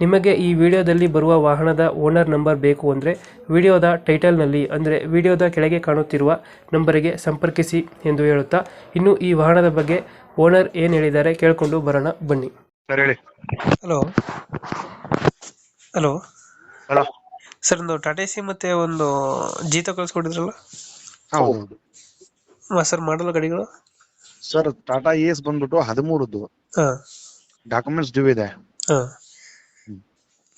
ನಿಮಗೆ ಈ ವಿಡಿಯೋದಲ್ಲಿ ಬರುವ ವಾಹನದ ಓನರ್ ನಂಬರ್ ಬೇಕು ಅಂದರೆ ವಿಡಿಯೋದ ಟೈಟಲ್ನಲ್ಲಿ ಅಂದರೆ ವಿಡಿಯೋದ ಕೆಳಗೆ ಕಾಣುತ್ತಿರುವ ನಂಬರಿಗೆ ಸಂಪರ್ಕಿಸಿ ಎಂದು ಹೇಳುತ್ತಾ ಇನ್ನು ಈ ವಾಹನದ ಬಗ್ಗೆ ಓನರ್ ಏನು ಹೇಳಿದ್ದಾರೆ ಕೇಳಿಕೊಂಡು ಬರೋಣ ಬನ್ನಿ. ಸರ್ ಹೇಳಿ. ಹಲೋ. ಹಲೋ. ಹಲೋ. ಸರ್ ಒಂದು ಟಾಟಾ ಸಿ ಮತ್ತೆ ಒಂದು ಜೀತ ಕಳಿಸ್ಕೊಟ್ಟಿದ್ರಲ್ಲ? ಹೌದು. ಸರ್ ಮಾಡಲ್ಲ ಗಾಡಿಗಳು? ಸರ್ ಟಾಟಾ ಎಸ್ ಬಂದ್ಬಿಟ್ಟು ಹದಿಮೂರದ್ದು. ಹಾಂ. ಡಾಕ್ಯುಮೆಂಟ್ಸ್ ಡ್ಯೂ ಇದೆ. ಹಾಂ.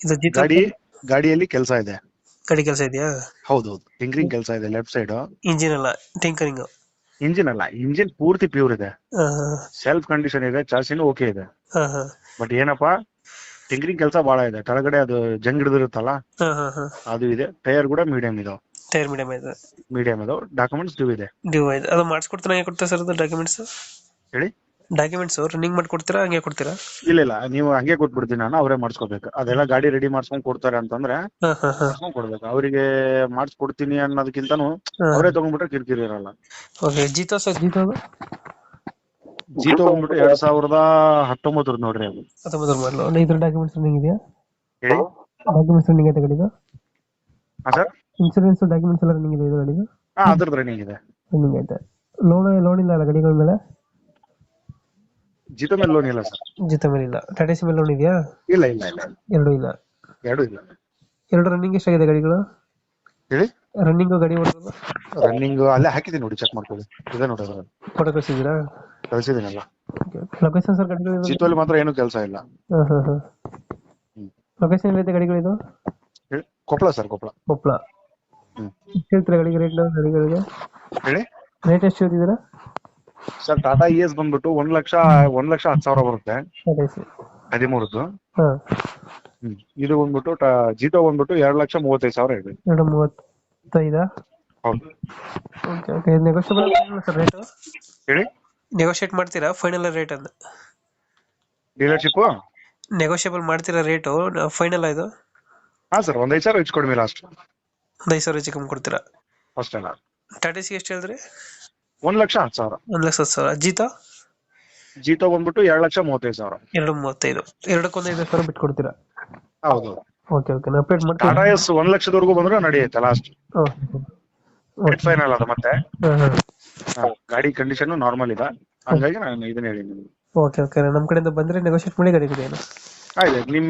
ಇದು ಜೀತ ಗಾಡಿ ಗಾಡಿಯಲ್ಲಿ ಕೆಲಸ ಇದೆ. ಗಾಡಿ ಕೆಲಸ ಇದೆಯಾ? ಹೌದು ಹೌದು ಟಿಂಕರಿಂಗ್ ಕೆಲಸ ಇದೆ ಲೆಫ್ಟ್ ಸೈಡ್ ಇಂಜಿನ್ ಅಲ್ಲ ಟಿಂಕರಿಂಗ್ ಇಂಜಿನ್ ಅಲ್ಲ ಇಂಜಿನ್ ಪೂರ್ತಿ ಪ್ಯೂರ್ ಇದೆ. ಸೆಲ್ಫ್ ಕಂಡೀಷನ್ ಇದೆ ಚಾರ್ಸಿನೂ ಓಕೆ ಇದೆ. ಬಟ್ ಏನಪ್ಪಾ ಟಿಂಕರಿಂಗ್ ಕೆಲಸ ಬಹಳ ಇದೆ. ಕೆಳಗಡೆ ಅದು ಜಂಗ್ ಹಿಡಿದಿರುತ್ತಲ್ಲ ಅದು ಇದೆ. ಟೈರ್ ಕೂಡ ಮೀಡಿಯಂ ಇದಾವೆ. ಟೈರ್ ಮೀಡಿಯಂ ಇದೆ. ಮೀಡಿಯಂ ಇದೆ ಡಾಕ್ಯುಮೆಂಟ್ಸ್ ಡ್ಯೂ ಇದೆ. ಡ್ಯೂ ಇದೆ. ಅದು ಮಾಡಿಸ್ಕೊಡ್ತಾನೆ ಹೇಗೆ ಕೊಡ್ತಾರೆ ಸರ್ ಅದು ಡಾಕ್ಯುಮೆಂಟ್ಸ್ ಹೇಳಿ. ಡಾಕ್ಯುಮೆಂಟ್ಸ್ ರನ್ನಿಂಗ್ ಮಾಡಿ ಕೊಡ್ತೀರಾ ಹಂಗೆ ಕೊಡ್ತೀರಾ? ಇಲ್ಲ ಇಲ್ಲ ನೀವು ಹಂಗೆ ಕೊಟ್ಬಿಡ್ತೀನಿ ನಾನು ಅವರೇ ಮಾಡಿಸ್ಕೋಬೇಕು. ಅದೆಲ್ಲ ಗಾಡಿ ರೆಡಿ ಮಾಡ್ಸ್ಕೊಂಡ್ ಕೊಡ್ತಾರೆ ಅಂತಂದ್ರೆ ಹಾಂ ಹಾಂ ಹಾಂ. ಮಾಡ್ಸ್ಕೊಂಡ್ ಕೊಡ್ಬೇಕು. ಅವರಿಗೆ ಮಾಡಿಸ್ಕೊಡ್ತೀನಿ ಅನ್ನೋದಕ್ಕಿಂತನೂ ಅವರೇ ತಗೊಂಡ್ಬಿಟ್ರೆ ಕಿರಿಕಿರಿ ಇರಲ್ಲ. Okay Jeeto sir? ಜೀತೋ? ಅದು ಜೀತೋ ಬಂದ್ಬಿಟ್ಟು ಎರಡ್ ಸಾವಿರದ ಹತ್ತೊಂಬತ್ತರ ನೋಡ್ರಿ ಅದು. ಹತ್ತೊಂಬತ್ತರ ಮಾಡಲು ಇದ್ರ ಡಾಕ್ಯುಮೆಂಟ್ಸ್ ರನ್ನಿಂಗ್ ಇದೆಯಾ? ಹೇಳಿ. ಡಾಕ್ಯುಮೆಂಟ್ಸ್ ರನ್ನಿಂಗ್ ಐತೆ ಗಾಡಿದು? ಹಾ ಸರ್? ಇನ್ಸೂರೆನ್ಸ್ ಡಾಕ್ಯುಮೆಂಟ್ಸ್ ಎಲ್ಲ ರನ್ನಿಂಗ್ ಇದೆ ಇದು ಗಾಡಿದು? ಹಾ ಅದ್ರದ್ದು ರನ್ನಿಂಗ್ ಇದೆ. ರನ್ನಿಂಗ್ ಐತೆ ಲೋನ್ ಲೋನ್ ಇಲ್ಲ ಅಲ್ಲ ಗಾಡಿಗಳ ಮೇಲೆ? ಜೀತೋ ಮೇಲೆ ಲೋನ್ ಇಲ್ಲ ಸರ್. ಜೀತ ಮೇಲೆ ಇಲ್ಲ ಟಾಟಾ ಸಿ ಮೇಲೆ ಲೋನ್ ಇದೆಯಾ? ಇಲ್ಲ ಇಲ್ಲ ಇಲ್ಲ. ಎರಡು ಇಲ್ಲ. ಎರಡು ಇಲ್ಲ. ಎರಡು ರನ್ನಿಂಗ್ ಎಷ್ಟಾಗಿದೆ ಗಾಡಿಗಳು? ಹೇಳಿ? ರನ್ನಿಂಗ್ ಗಾಡಿ ಓಡೋದು? ರನ್ನಿಂಗ್ ಅಲ್ಲೇ ಹಾಕಿದ್ದೀನಿ ನೋಡಿ ಚೆಕ್ ಮಾಡ್ಕೊಳ್ಳಿ. ಇದೆ ನೋಡಿ ಅದ್ರಲ್ಲಿ. ಫೋಟೋ ಕಳಿಸಿದ್ದೀರಾ? ಓಕೆ ಲೊಕೇಶನ್ ಸರ್ ಗಾಡಿಗಳು ಜಿತೋಲಿ ಮಾತ್ರ ಏನು ಕೆಲಸ ಇಲ್ಲ. ಹಾಂ ಹಾಂ ಹಾಂ. ಹ್ಮ್. ಲೊಕೇಶನ್ ಎಲ್ಲಿದೆ ಗಾಡಿಗಳಿದು ಇದು? ಕೊಪ್ಪಳ ಸರ್ ಕೊಪ್ಪಳ ಕೊಪ್ಪಳ ಹ್ಮ್. ಎಷ್ಟು ಹೇಳ್ತೀರಾ ಗಾಡಿಗೆ ರೇಟ್ ಗಾಡಿಗಳಿಗೆ? ಹೇಳಿ? ರೇಟ್ ಎಷ್ಟು ಹೇಳ್ತಿದ್ದೀರಾ? ಸರ್ ಟಾಟಾ ಇ ಎಸ್ ಬಂದ್ಬಿಟ್ಟು ಒಂದ್ ಲಕ್ಷ ಒಂದ್ ಲಕ್ಷ ಹತ್ತು ಸಾವಿರ ಬರುತ್ತೆ. ಸರಿ ಹದಿಮೂರದ್ದು. ಹಾಂ. ಹ್ಮ್. ಇದು ಬಂದ್ಬಿಟ್ಟು ಟಾ- ಜೀತೋ ಬಂದ್ಬಿಟ್ಟು ಎರಡ್ ಲಕ್ಷ ಮೂವತ್ತೈದು ಸಾವಿರ ಇದೆ. ಎರಡು ಮೂವತ್ತೈದಾ? ಹೌದು. Okay okay. Negotiable sir rate ಹೇಳಿ? ನೆಗೋಷಿಯೇಟ್ ಮಾಡ್ತೀರಾ? ಫೈನಲ್ ರೇಟ್ ಅಂತ ಡೀಲರ್ಶಿಪ್ ನೆಗೋಷಿಯಬಲ್ ಮಾಡ್ತೀರಾ ರೇಟು ಫೈನಲ್ ಇದು? ಹಾ ಸರ್ ಒಂದ್ ಐದು ಸಾವಿರ ಹೆಚ್ಚು ಕಡಿಮೆ ಲಾಸ್ಟ್ ಒಂದು ಐದು ಸಾವಿರ ಹೆಚ್ಚು ಕಮ್ಮಿ ಕೊಡ್ತೀರಾ? ಫಸ್ಟ್ ಎಲ್ಲ ಟಾಟಾ ಸಿ ಎಷ್ಟು ಹೇಳಿದ್ರಿ? ಒಂದ್ ಲಕ್ಷ ಹತ್ತು ಸಾವಿರ. ಒಂದ್ ಲಕ್ಷ ಹತ್ತು ಸಾವಿರ. ಜೀತಾ? ಜೀತೋ ಬಂದ್ಬಿಟ್ಟು ಎರಡ್ ಲಕ್ಷ ಮೂವತ್ತೈದು ಸಾವಿರ. ಎರಡು ಮೂವತ್ತೈದು. ಎರಡಕ್ಕೊಂದು ಐದು ಸಾವಿರ ಬಿಟ್ಟು ಕೊಡ್ತೀರಾ ಹೌದು. Okay okay. ನಾ ಅಪ್ಡೇಟ್ ಟಾಟಾ ಮಾಡ್ತೀನಿ ಎಸ್ ಒಂದ್ ಲಕ್ಷದವರೆಗೂ ಬಂದ್ರೆ ನಡೆಯುತ್ತೆ ಲಾಸ್ಟ್ ಓಕೆ ಫೈನಲ್ ಅದು ಮತ್ತೆ. ಹಾಂ ಹಾಂ. ಹಾ, ಗಾಡಿ ಕಂಡೀಷನ್ ನಾರ್ಮಲ್ ಇದೆ. ಹಾಗಾಗಿ ನಾನು ಇದನ್ನ ಹೇಳಿ ನಿಮ್ಗೆ ಓಕೆ ಓಕೆ. ನಮ್ಮ ಕಡೆಯಿಂದ ಬಂದ್ರೆ ನೆಗೋಷಿಯೇಟ್ ಮಾಡಿ ಗಾಡಿ ಕೊಡಿ ಆಯ್ತು ನಿಮ್ಮ